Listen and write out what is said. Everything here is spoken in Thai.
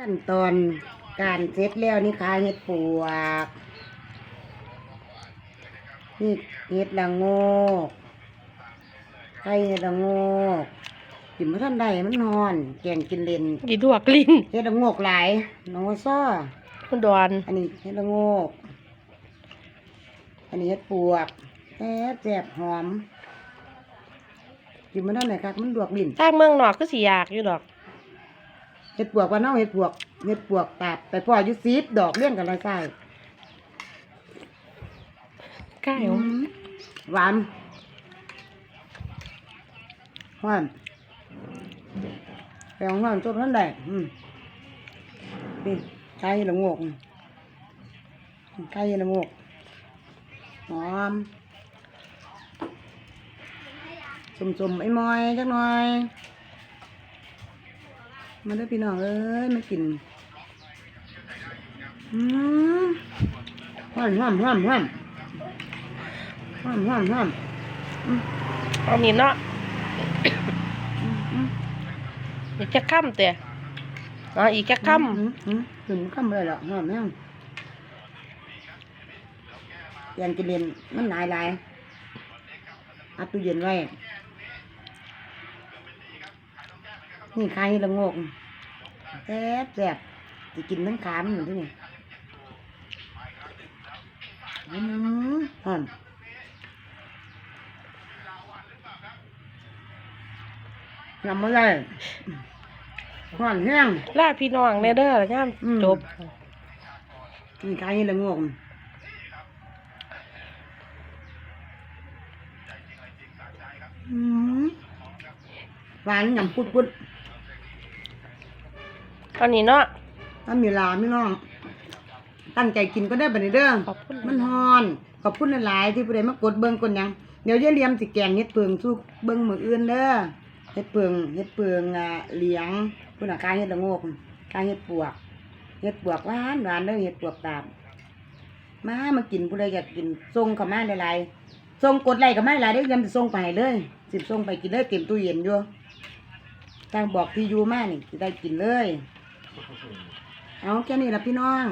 ขั้นตอนการเสร็จแล้วนี่ค่ะเห็ดปวกนี่เห็ดละโงกไข่เห็ดละโงกกินมาท่านใดมันนอน แกงกินเลนกีดวกลิ้นเห็ดละโงกหลายน้องซ้ออุดรอันนี้เห็ดละโงก อันนี้เห็ดปวกแซ่บแซ่บหอมกินมาท่านไหนครับมันดวกลิ่นทางเมืองนอกก็สิอยากอยู่ดอก เห็ดปวกว่าน้องเห็ดปวกเห็ดปวกตัดไปพ่ออยุซีบดอกเลี้ยงกันไรใส่ใกล้อืมหวานหวานแปลงหวานจบนั่นแหละอืมนี่ไก่ละโงกไก่ละโงกหอมสุ่มๆไอ้มอยจักหน่อย มาเด้อพี่น้องเอ้ยมากินอืมหอมหอมหอมหอมหอมหอมหอมอันนี้เนาะอืมอืมอีกจะค่ำแต่อ๋ออีกจะค่อืมอืมถึงค่ำเลยเหรอหอมแม่งยันกินเรียนมันหลายหลายเอัดตู้เย็นไว้ นี่ไข่ละโงกแซ่บแซ่บจะกินทั้งขามเหมือนที่นี่อืมหอมยำมาเลยหอนแห้งำล่าพี่น้องแน่เด้อย่ามอืมจบนี่ไข่ละโงกอืมหวานยำปุดปุด อันนี้เนาะถ้ามีลาไม่น้อง ตั้งใจกินก็ได้บัดนี้เด้อขอบคุณมันฮอนขอบคุณหลายๆที่ผู้ใดมากดเบิ่งกดหยังเดี๋ยวยายเลียมสิแกงเฮ็ดเปืองสู้เบิ่งมื้ออื่นเด้อเฮ็ดเปืองเฮ็ดเปืองอ่าเหลียงพุ่นน่ะกายเฮ็ดละโงกกายเฮ็ดปวกเฮ็ดปวกหวานหวานเด้อเฮ็ดปวกตามมามากินผู้ใดอยากกินส่งเข้ามาหลายๆส่งกดไลค์เข้ามาหลายๆเด้อยามสิส่งไปให้เลยสิส่งไปกินเลยเต็มตู้เย็นอยู่ทางบอกที่อยู่มานี่สิได้กินเลย เอาแค่นี้ละพี่น้อง